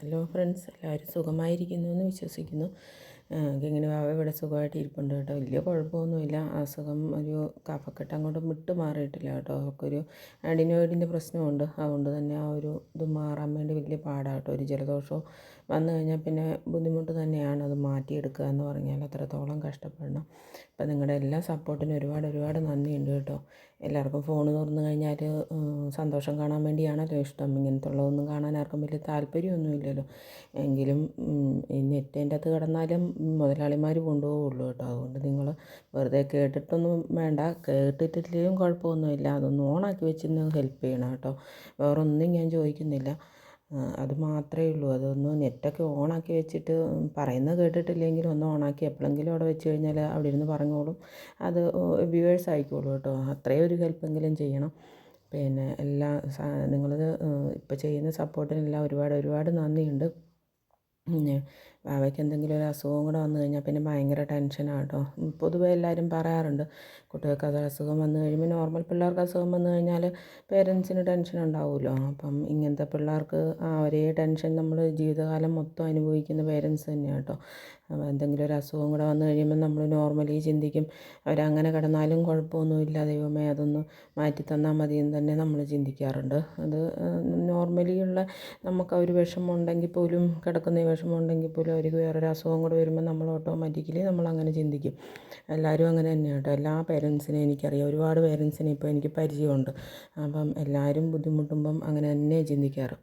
Hello friends എല്ലാവരും സുഖമായിരിക്കുന്നു എന്ന് വിശ്വസിക്കുന്നു. കിങ്ങിണി വാവ ഇവിടെ സുഖമായിട്ട് ഇരിപ്പുണ്ട് കേട്ടോ. വലിയ കുഴപ്പമൊന്നുമില്ല. അസുഖം ഒരു കഫക്കെട്ട് അങ്ങോട്ട് വിട്ട് മാറിയിട്ടില്ല കേട്ടോ. അവർക്കൊരു ആന്റിനോയിഡിന്റെ പ്രശ്നമുണ്ട്. അതുകൊണ്ട് തന്നെ ആ ഒരു ഇത് മാറാൻ വേണ്ടി വലിയ പാടാണ് കേട്ടോ. ഒരു ജലദോഷവും വന്നു കഴിഞ്ഞാൽ പിന്നെ ബുദ്ധിമുട്ട് തന്നെയാണ് അത് മാറ്റിയെടുക്കുക എന്ന് പറഞ്ഞാൽ അത്രത്തോളം കഷ്ടപ്പെടണം. അപ്പം നിങ്ങളുടെ എല്ലാ സപ്പോർട്ടിനും ഒരുപാട് ഒരുപാട് നന്ദിയുണ്ട് കേട്ടോ. എല്ലാവർക്കും ഫോൺ തുറന്നു കഴിഞ്ഞാൽ സന്തോഷം കാണാൻ വേണ്ടിയാണല്ലോ ഇഷ്ടം. ഇങ്ങനത്തെ ഉള്ളതൊന്നും കാണാൻ ആർക്കും വലിയ താല്പര്യമൊന്നുമില്ലല്ലോ. എങ്കിലും ഈ നെറ്റിന്റെ അകത്ത് കിടന്നാലും മുതലാളിമാർ കൊണ്ടുപോകുള്ളൂ കേട്ടോ. അതുകൊണ്ട് നിങ്ങൾ വെറുതെ കേട്ടിട്ടൊന്നും വേണ്ട. കേട്ടിട്ടില്ലെങ്കിലും കുഴപ്പമൊന്നുമില്ല. അതൊന്ന് ഓണാക്കി വെച്ചൊന്ന് ഹെൽപ്പ് ചെയ്യണം കേട്ടോ. വേറൊന്നും ഞാൻ ചോദിക്കുന്നില്ല. അത് മാത്രമേ ഉള്ളൂ. അതൊന്ന് നെറ്റൊക്കെ ഓണാക്കി വെച്ചിട്ട് പറയുന്നത് കേട്ടിട്ടില്ലെങ്കിലും ഒന്ന് ഓണാക്കി എപ്പോഴെങ്കിലും അവിടെ വെച്ച് കഴിഞ്ഞാൽ അവിടെ ഇരുന്ന് പറഞ്ഞോളും. അത് വ്യൂവേഴ്സ് ആയിക്കോളൂ കേട്ടോ. അത്രയും ഒരു ഹെൽപ്പെങ്കിലും ചെയ്യണം. പിന്നെ എല്ലാ നിങ്ങളത് ഇപ്പോൾ ചെയ്യുന്ന സപ്പോർട്ടിനെല്ലാം ഒരുപാട് ഒരുപാട് നന്ദിയുണ്ട്. പിന്നെ വാവയ്ക്ക് എന്തെങ്കിലും ഒരു അസുഖം കൂടെ വന്നു കഴിഞ്ഞാൽ പിന്നെ ഭയങ്കര ടെൻഷനാണ് കേട്ടോ പൊതുവേ എല്ലാവരും പറയാറുണ്ട് കുട്ടികൾക്ക് അത് അസുഖം വന്നു കഴിയുമ്പോൾ നോർമൽ പിള്ളേർക്ക് അസുഖം വന്നു കഴിഞ്ഞാൽ പേരൻസിന് ടെൻഷൻ ഉണ്ടാവുമല്ലോ. അപ്പം ഇങ്ങനത്തെ പിള്ളേർക്ക് ആ ഒരേ ടെൻഷൻ നമ്മൾ ജീവിതകാലം മൊത്തം അനുഭവിക്കുന്ന പേരൻസ് തന്നെയാണ് കേട്ടോ എന്തെങ്കിലും ഒരു അസുഖം കൂടെ വന്നു കഴിയുമ്പോൾ നമ്മൾ നോർമലി ചിന്തിക്കും അവരങ്ങനെ കിടന്നാലും കുഴപ്പമൊന്നുമില്ല ദൈവമേ അതൊന്ന് മാറ്റി തന്നാൽ മതി എന്ന് തന്നെ നമ്മൾ ചിന്തിക്കാറുണ്ട്. അത് നോർമലിയുള്ള നമുക്ക് ആ ഒരു വിഷമം ഉണ്ടെങ്കിൽ പോലും കിടക്കുന്ന വിഷമം ഉണ്ടെങ്കിൽ പോലും അവർക്ക് വേറൊരു അസുഖം കൂടെ വരുമ്പോൾ നമ്മൾ ഓട്ടോമാറ്റിക്കലി നമ്മൾ അങ്ങനെ ചിന്തിക്കും. എല്ലാവരും അങ്ങനെ തന്നെയാണ് കേട്ടോ എല്ലാ പേരൻസിനെയും എനിക്കറിയാം. ഒരുപാട് പേരൻസിനെ ഇപ്പോൾ എനിക്ക് പരിചയമുണ്ട്. അപ്പം എല്ലാവരും ബുദ്ധിമുട്ടുമ്പം അങ്ങനെ തന്നെ ചിന്തിക്കാറ്.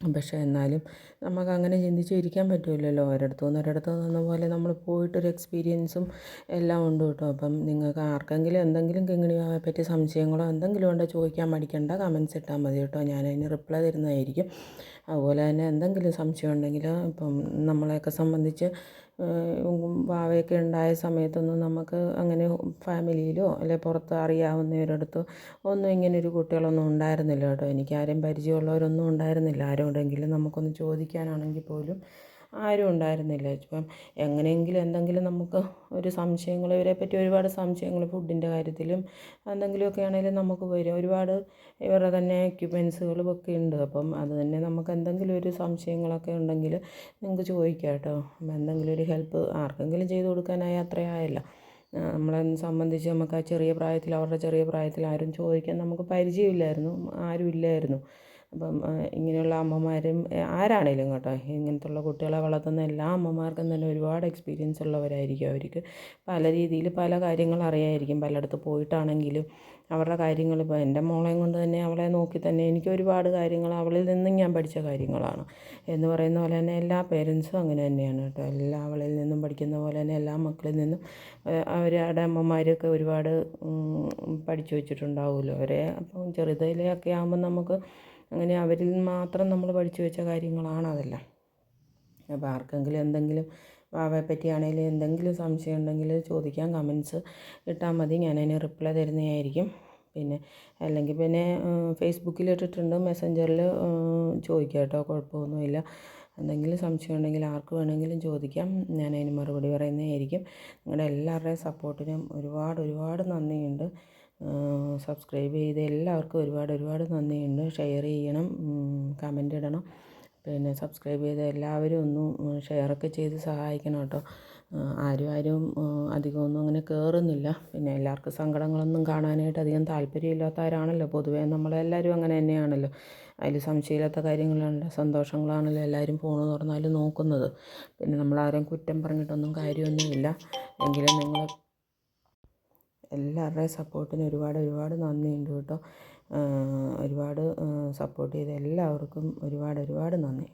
പക്ഷേ എന്നാലും നമുക്ക് അങ്ങനെ ചിന്തിച്ച് ഇരിക്കാൻ പറ്റുമല്ലോ ഒരിടത്തു നിന്ന് ഒരിടത്തു നിന്ന പോലെ നമ്മൾ പോയിട്ടൊരു എക്സ്പീരിയൻസും എല്ലാം ഉണ്ട് കേട്ടോ. അപ്പം നിങ്ങൾക്ക് ആർക്കെങ്കിലും എന്തെങ്കിലും കിങ്ങിണിയെ പറ്റി സംശയങ്ങളോ എന്തെങ്കിലും ഉണ്ടോ ചോദിക്കാൻ മടിക്കണ്ട. കമൻസ് ഇട്ടാൽ മതി കേട്ടോ. ഞാൻ അതിന് റിപ്ലൈ തരുന്നതായിരിക്കും. അതുപോലെ തന്നെ എന്തെങ്കിലും സംശയം ഉണ്ടെങ്കിൽ ഇപ്പം നമ്മളെയൊക്കെ സംബന്ധിച്ച് വാവയൊക്കെ ഉണ്ടായ സമയത്തൊന്നും നമുക്ക് അങ്ങനെ ഫാമിലിയിലോ അല്ലെ പുറത്ത് അറിയാവുന്നവരടുത്തോ ഒന്നും ഇങ്ങനെ ഒരു കുട്ടികളൊന്നും ഉണ്ടായിരുന്നില്ല കേട്ടോ. എനിക്ക് ആരും പരിചയമുള്ളവരൊന്നും ഉണ്ടായിരുന്നില്ല. ആരോടെങ്കിലും നമുക്കൊന്ന് ചോദിക്കാനാണെങ്കിൽ പോലും ആരും ഉണ്ടായിരുന്നില്ല. ഇപ്പം എങ്ങനെയെങ്കിലും എന്തെങ്കിലും നമുക്ക് ഒരു സംശയങ്ങൾ ഇവരെ പറ്റി ഒരുപാട് സംശയങ്ങൾ ഫുഡിന്റെ കാര്യത്തിലും എന്തെങ്കിലുമൊക്കെ ആണെങ്കിലും നമുക്ക് വരും. ഒരുപാട് ഇവരുടെ തന്നെ എക്യുപ്മെൻസുകളും ഒക്കെ ഉണ്ട്. അപ്പം അത് തന്നെ നമുക്ക് എന്തെങ്കിലും ഒരു സംശയങ്ങളൊക്കെ ഉണ്ടെങ്കിൽ നിങ്ങൾക്ക് ചോദിക്കാം കേട്ടോ. എന്തെങ്കിലും ഒരു ഹെൽപ്പ് ആർക്കെങ്കിലും ചെയ്ത് കൊടുക്കാനായി അത്രയായല്ല നമ്മളെ സംബന്ധിച്ച് നമുക്ക് ആ ചെറിയ പ്രായത്തിൽ അവരുടെ ചെറിയ പ്രായത്തിൽ ആരും ചോദിക്കാൻ നമുക്ക് പരിചയമില്ലായിരുന്നു. ആരും ഇല്ലായിരുന്നു. അപ്പം ഇങ്ങനെയുള്ള അമ്മമാരും ആരാണേലും കേട്ടോ ഇങ്ങനത്തുള്ള കുട്ടികളെ വളർത്തുന്ന എല്ലാ അമ്മമാർക്കും തന്നെ ഒരുപാട് എക്സ്പീരിയൻസ് ഉള്ളവരായിരിക്കും അവർക്ക്. പല രീതിയിൽ പല കാര്യങ്ങൾ അറിയാമായിരിക്കും പലയിടത്ത് പോയിട്ടാണെങ്കിലും അവരുടെ കാര്യങ്ങൾ ഇപ്പോൾ എന്റെ മോളെയും കൊണ്ട് തന്നെ അവളെ നോക്കി തന്നെ എനിക്ക് ഒരുപാട് കാര്യങ്ങൾ അവളിൽ നിന്നും ഞാൻ പഠിച്ച കാര്യങ്ങളാണ്. എന്ന് പറയുന്ന പോലെ തന്നെ എല്ലാ പേരൻസും അങ്ങനെ തന്നെയാണ് കേട്ടോ. എല്ലാ അവളിൽ നിന്നും പഠിക്കുന്ന പോലെ തന്നെ എല്ലാ മക്കളിൽ നിന്നും അവരുടെ അമ്മമാരൊക്കെ ഒരുപാട് പഠിച്ചു വെച്ചിട്ടുണ്ടാവുമല്ലോ. അവരെ അപ്പം ചെറുതിലൊക്കെ ആകുമ്പോൾ നമുക്ക് അങ്ങനെ അവരിൽ മാത്രം നമ്മൾ പഠിച്ചു വെച്ച കാര്യങ്ങളാണ് അതെല്ലാം. അപ്പോൾ ആർക്കെങ്കിലും എന്തെങ്കിലും വാവയെ പറ്റിയാണെങ്കിലും എന്തെങ്കിലും സംശയം ഉണ്ടെങ്കിൽ ചോദിക്കാം. കമൻസ് ഇട്ടാൽ മതി. ഞാൻ അതിന് റിപ്ലൈ തരുന്നതായിരിക്കും. പിന്നെ അല്ലെങ്കിൽ പിന്നെ ഫേസ്ബുക്കിൽ ഇട്ടിട്ടുണ്ട്. മെസ്സഞ്ചറിൽ ചോദിക്കാം കേട്ടോ. കുഴപ്പമൊന്നുമില്ല. എന്തെങ്കിലും സംശയം ഉണ്ടെങ്കിൽ ആർക്ക് വേണമെങ്കിലും ചോദിക്കാം. ഞാൻ അതിന് മറുപടി പറയുന്നതായിരിക്കും. നിങ്ങളുടെ എല്ലാവരുടെയും സപ്പോർട്ടിനും ഒരുപാട് ഒരുപാട് നന്ദിയുണ്ട്. സബ്സ്ക്രൈബ് ചെയ്ത എല്ലാവർക്കും ഒരുപാട് ഒരുപാട് നന്ദിയുണ്ട്. ഷെയർ ചെയ്യണം കമന്റ് ഇടണം. പിന്നെ സബ്സ്ക്രൈബ് ചെയ്ത എല്ലാവരും ഒന്നും ഷെയറൊക്കെ ചെയ്ത് സഹായിക്കണം കേട്ടോ. ആരും ആരും അധികമൊന്നും അങ്ങനെ കയറുന്നില്ല പിന്നെ എല്ലാവർക്കും സങ്കടങ്ങളൊന്നും കാണാനായിട്ട് അധികം താല്പര്യമില്ലാത്തവരാണല്ലോ. പൊതുവേ നമ്മളെല്ലാവരും അങ്ങനെ തന്നെയാണല്ലോ. അതിൽ സംശയമില്ലാത്ത കാര്യങ്ങളാണല്ലോ സന്തോഷങ്ങളാണല്ലോ എല്ലാവരും ഫോൺ തുറന്നാലും നോക്കുന്നത്. പിന്നെ നമ്മളാരെയും കുറ്റം പറഞ്ഞിട്ടൊന്നും കാര്യമൊന്നുമില്ല. എങ്കിലും നിങ്ങൾ എല്ലാവരുടെയും സപ്പോർട്ടിന് ഒരുപാട് ഒരുപാട് നന്ദിയുണ്ട് കേട്ടോ. ഒരുപാട് സപ്പോർട്ട് ചെയ്ത എല്ലാവർക്കും ഒരുപാട് ഒരുപാട് നന്ദി.